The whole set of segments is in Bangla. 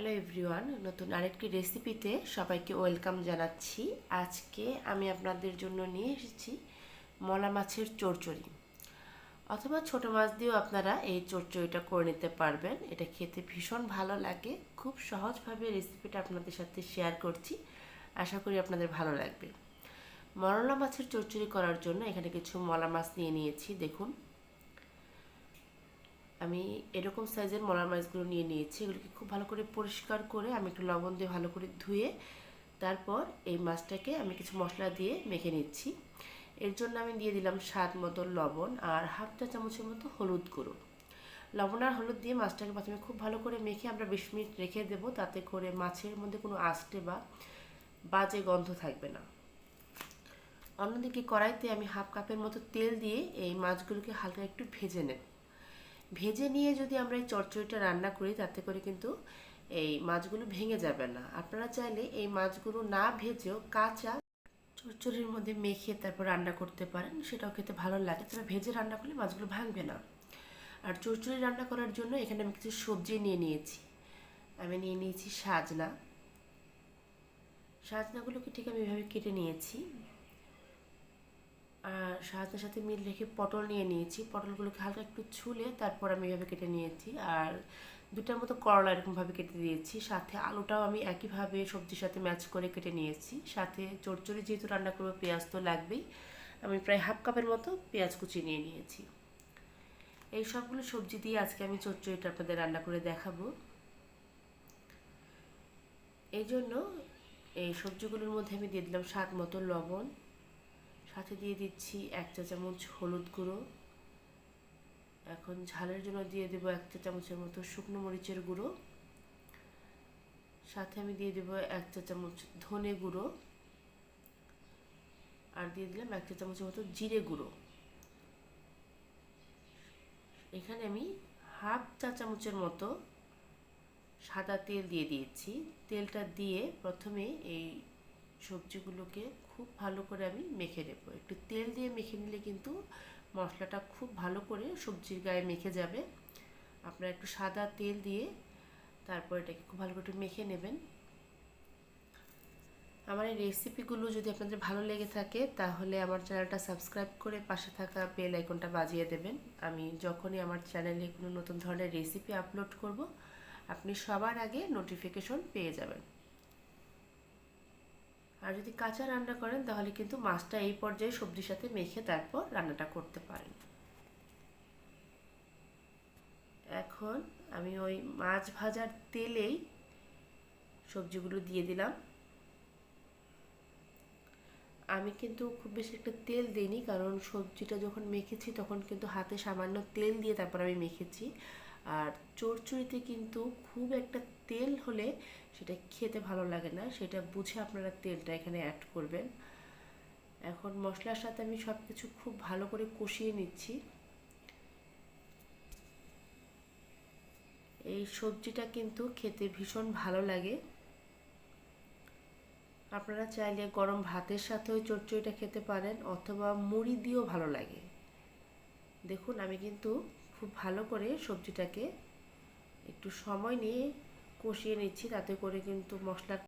হ্যালো এভরিওয়ান নতুন আরেকটি রেসিপিতে সবাইকে ওয়েলকাম জানাচ্ছি। আজকে আমি আপনাদের জন্য নিয়ে এসেছি মলা মাছের চড়চড়ি। অথবা ছোট মাছ দিয়েও আপনারা এই চড়চড়িটা করে নিতে পারবেন। এটা খেতে ভীষণ ভালো লাগে। খুব সহজভাবে রেসিপিটা আপনাদের সাথে শেয়ার করছি। আশা করি আপনাদের ভালো লাগবে। মরলা মাছের চড়চড়ি করার জন্য এখানে কিছু মলা মাছ নিয়ে নিয়েছি, দেখুন। আমি এরকম সাইজের মলার মাছগুলো নিয়ে নিয়েছি, এগুলোকে খুব ভালো করে পরিষ্কার করে আমি একটু লবণ দিয়ে ভালো করে ধুয়ে তারপর এই মাছটাকে আমি কিছু মশলা দিয়ে মেখে নিচ্ছি। এর জন্য আমি দিয়ে দিলাম স্বাদ মতো লবণ আর হাফ চা চামচের মতো হলুদ গুঁড়ো। লবণ আর হলুদ দিয়ে মাছটাকে প্রথমে খুব ভালো করে মেখে আমরা বিশ মিনিট রেখে দেবো, তাতে করে মাছের মধ্যে কোনো আষ্টে বা বাজে গন্ধ থাকবে না। অন্যদিকে কড়াইতে আমি হাফ কাপের মতো তেল দিয়ে এই মাছগুলোকে হালকা একটু ভেজে নেব। ভেজে নিয়ে যদি আমরা এই চচ্চড়িটা রান্না করি, তাতে করে কিন্তু এই মাছগুলো ভেঙে যাবে না। আপনারা চাইলে এই মাছগুলো না ভেজেও কাঁচা চচ্চড়ির মধ্যে মেখে তারপর রান্না করতে পারেন। সেটাও খেতে ভালো লাগে। তবে ভেজে রান্না করলে মাছগুলো ভাঙবে না। আর চচ্চড়ি রান্না করার জন্য এখানে আমি কিছু সবজি নিয়ে নিয়েছি। আমি নিয়ে নিয়েছি সাজনা। সাজনাগুলোকে ঠিক আমি এভাবে কেটে নিয়েছি। সাহায্যের সাথে মিল রেখে পটল নিয়ে নিয়েছি। পটলগুলোকে হালকা একটু ছুলে তারপর আমি এভাবে কেটে নিয়েছি। আর দুটার মতো করলা এরকমভাবে কেটে দিয়েছি। সাথে আলুটাও আমি একইভাবে সবজির সাথে ম্যাচ করে কেটে নিয়েছি। সাথে চড়চড়ি যেহেতু রান্না করব, পেঁয়াজ তো লাগবেই। আমি প্রায় হাফ কাপের মতো পেঁয়াজ কুচি নিয়ে নিয়েছি। এই সবগুলো সবজি দিয়ে আজকে আমি চচ্চড়িটা আপনাদের রান্না করে দেখাবো। এই জন্য এই সবজিগুলোর মধ্যে আমি দিয়ে দিলাম স্বাদ মতো লবণ। সাথে দিয়ে দিচ্ছি এক চা চামচ হলুদ গুঁড়ো। এখন ঝালের জন্য দিয়ে দেবো এক চা চামচের মতো শুকনো মরিচের গুঁড়ো। সাথে আমি দিয়ে দেবো এক চা চামচ ধনে গুঁড়ো। আর দিয়ে দিলাম এক চা চামচের মতো জিরে গুঁড়ো। এখানে আমি হাফ চা চামচের মতো সাদা তেল দিয়ে দিয়েছি। তেলটা দিয়ে প্রথমে এই সবজিগুলোকে খুব ভালো করে আমি মেখে নেব। একটু তেল দিয়ে মেখে নিলে কিন্তু মশলাটা খুব ভালো করে সবজির গায়ে মেখে যাবে। আপনারা একটু সাদা তেল দিয়ে তারপর এটাকে খুব ভালো করে একটু মেখে নেবেন। আমার এই রেসিপিগুলো যদি আপনাদের ভালো লেগে থাকে, তাহলে আমার চ্যানেলটা সাবস্ক্রাইব করে পাশে থাকা বেল আইকনটা বাজিয়ে দেবেন। আমি যখনই আমার চ্যানেলে কোনো নতুন ধরনের রেসিপি আপলোড করব, আপনি সবার আগে নোটিফিকেশন পেয়ে যাবেন। আর যদি কাঁচা রান্না করেন, তাহলে কিন্তু মাছটা এই পর্যায়ে সবজির সাথে মেখে তারপর রান্নাটা করতে পারেন। এখন আমি ওই মাছ ভাজার তেলেই সবজিগুলো দিয়ে দিলাম। আমি কিন্তু খুব বেশি একটা তেল দিইনি, কারণ সবজিটা যখন মেখেছি, তখন কিন্তু হাতে সামান্য তেল দিয়ে তারপর আমি মেখেছি। আর চড়চড়িতে কিন্তু খুব একটা তেল হলে সেটা খেতে ভালো লাগে না। সেটা বুঝে আপনারা তেলটা এখানে অ্যাড করবেন। এখন মশলার সাথে আমি সব কিছু খুব ভালো করে কষিয়ে নিচ্ছি। এই সবজিটা কিন্তু খেতে ভীষণ ভালো লাগে। আপনারা চাইলে গরম ভাতের সাথেও চচ্চড়িটা খেতে পারেন অথবা মুড়ি দিয়েও ভালো লাগে। দেখুন, আমি কিন্তু খুব ভালো করে সবজিটাকে একটু সময় নিয়ে কষিয়ে নিচ্ছি, তাতে করে কিন্তু মশলার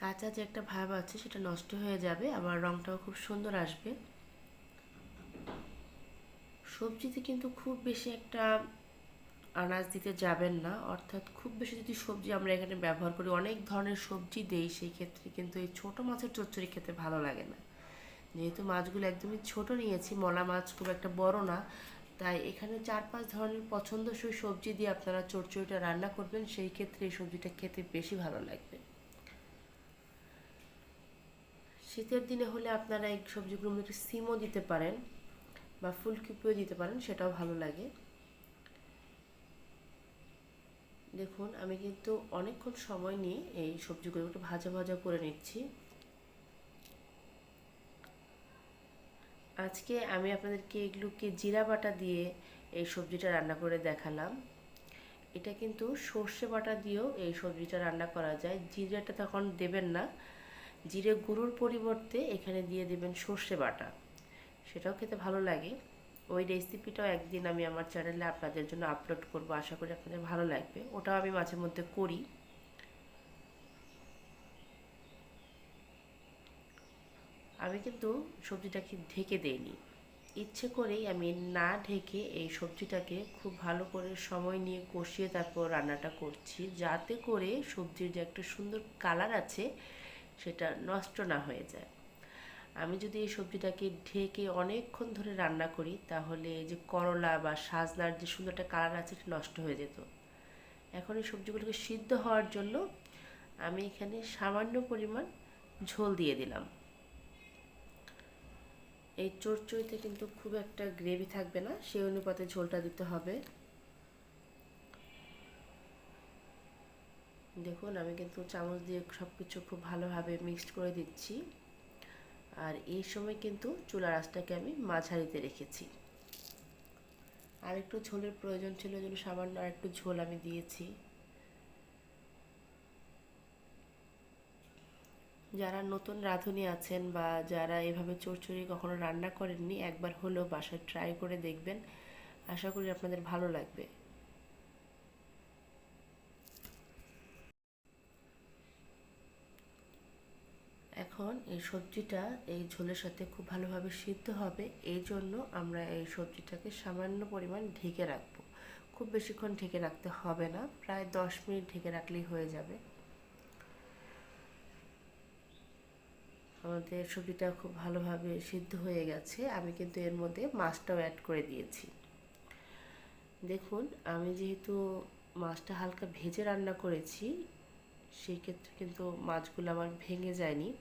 কাঁচা যে একটা ভাব আছে সেটা নষ্ট হয়ে যাবে, আবার রঙটাও খুব সুন্দর আসবে। সবজিতে কিন্তু খুব বেশি একটা আনাজ দিতে যাবেন না, অর্থাৎ খুব বেশি যদি সবজি আমরা এখানে ব্যবহার করি, অনেক ধরনের সবজি দেই, সেই ক্ষেত্রে কিন্তু এই ছোটো মাছের চচ্চড়ি খেতে ভালো লাগে না। যেহেতু মাছগুলো একদমই ছোট নিয়েছি, মলা মাছ খুব একটা বড় না তাই এখানে চার পাঁচ ধরনের পছন্দসই সবজি দিয়ে আপনারা চড়চড়িটা রান্না করবেন, সেই ক্ষেত্রে এই সবজিটা খেতে বেশি ভালো লাগবে। শীতের দিনে হলে আপনারা এই সবজিগুলোর মধ্যে সিমও দিতে পারেন বা ফুলকপিও দিতে পারেন, সেটাও ভালো লাগে। দেখুন, আমি কিন্তু অনেকক্ষণ সময় নিয়ে এই সবজিগুলো একটু ভাজা ভাজা করে নিচ্ছি। আজকে আমি আপনাদেরকে এগুলোকে জিরা বাটা দিয়ে এই সবজিটা রান্না করে দেখালাম। এটা কিন্তু সর্ষে বাটা দিয়েও এই সবজিটা রান্না করা যায়। জিরাটা তখন দেবেন না। জিরে গুঁড়োর পরিবর্তে এখানে দিয়ে দেবেন সর্ষে বাটা। সেটাও খেতে ভালো লাগে। ওই রেসিপিটাও একদিন আমি আমার চ্যানেলে আপনাদের জন্য আপলোড করব। আশা করি আপনাদের ভালো লাগবে। ওটাও আমি মাঝে মধ্যে করি। আমি কিন্তু সবজিটাকে ঢেকে দেইনি। ইচ্ছে করেই আমি না ঢেকে এই সবজিটাকে খুব ভালো করে সময় নিয়ে কষিয়ে তারপর রান্নাটা করছি। যাতে করে সবজির যে একটা সুন্দর কালার আছে, সেটা নষ্ট না হয়ে যায়। আমি যদি এই সবজিটাকে ঢেকে অনেকক্ষণ ধরে রান্না করি, তাহলে যে করলা বা সাজনার যে সুন্দর একটা কালার আছে, সেটা নষ্ট হয়ে যেত। এখন এই সবজিগুলোকে সিদ্ধ হওয়ার জন্য আমি এখানে সামান্য পরিমাণ ঝোল দিয়ে দিলাম। এই চড়চড়িতে কিন্তু খুব একটা গ্রেভি থাকবে না, সেই অনুপাতে ঝোলটা দিতে হবে। দেখুন, আমি কিন্তু চামচ দিয়ে সব কিছু খুব ভালোভাবে মিক্সড করে দিচ্ছি। আর এই সময় কিন্তু চুলার আঁচটাকে আমি মাঝারিতে রেখেছি। আর একটু ঝোলের প্রয়োজন ছিল, জন্য সামান্য আর একটু ঝোল আমি দিয়েছি। যারা নতুন রাঁধুনি আছেন বা যারা এভাবে চড়চড়ি কখনো রান্না করেননি, একবার হলেও বাসায় ট্রাই করে দেখবেন। আশা করি আপনাদের ভালো লাগবে। এখন এই সবজিটা এই ঝোলের সাথে খুব ভালোভাবে সিদ্ধ হবে। এই জন্য আমরা এই সবজিটাকে সামান্য পরিমাণ ঢেকে রাখব। খুব বেশিক্ষণ ঢেকে রাখতে হবে না। প্রায় দশ মিনিট ঢেকে রাখলেই হয়ে যাবে। আমাদের সবজিটা খুব ভালোভাবে সিদ্ধ হয়ে গেছে। আমি কিন্তু এর মধ্যে মাছটাও অ্যাড করে দিয়েছি। দেখুন, আমি যেহেতু মাছটা হালকা ভেজে রান্না করেছি সেই ক্ষেত্রে কিন্তু মাছগুলো আমার ভেঙে যায়নি,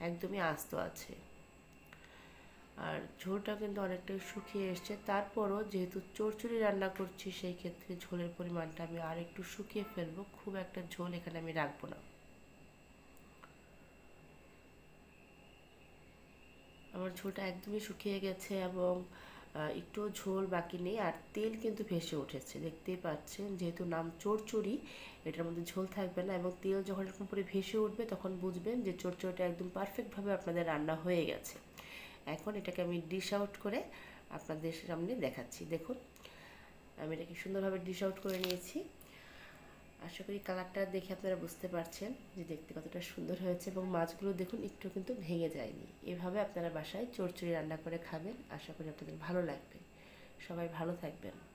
একদমই আস্ত আছে। আর ঝোলটা কিন্তু অনেকটাই শুকিয়ে এসছে। তারপরও যেহেতু চড়চড়ি রান্না করছি, সেই ক্ষেত্রে ঝোলের পরিমাণটা আমি আর একটু শুকিয়ে ফেলব। খুব একটা ঝোল এখানে আমি রাখব না। আমার ঝোলটা একদমই শুকিয়ে গেছে এবং একটু ঝোল বাকি নেই। আর তেল কিন্তু ভেসে উঠেছে, দেখতেই পাচ্ছেন। যেহেতু নাম চোরচুরি এটার মধ্যে ঝোল থাকবে না এবং তেল যখন এরকম করে ভেসে উঠবে, তখন বুঝবেন যে চোরচুরিটা একদম পারফেক্টভাবে আপনাদের রান্না হয়ে গেছে। এখন এটাকে আমি ডিশ আউট করে আপনাদের সামনে দেখাচ্ছি। দেখুন, আমি এটাকে সুন্দরভাবে ডিশ আউট করে নিয়েছি। আশা করি কালারটা দেখে আপনারা বুঝতে পারছেন যে দেখতে কতটা সুন্দর হয়েছে এবং মাছগুলো দেখুন একটু কিন্তু ভেঙে যায়নি। এভাবে আপনারা বাসায় চড়চড়ি রান্না করে খাবেন। আশা করি আপনাদের ভালো লাগবে। সবাই ভালো থাকবেন।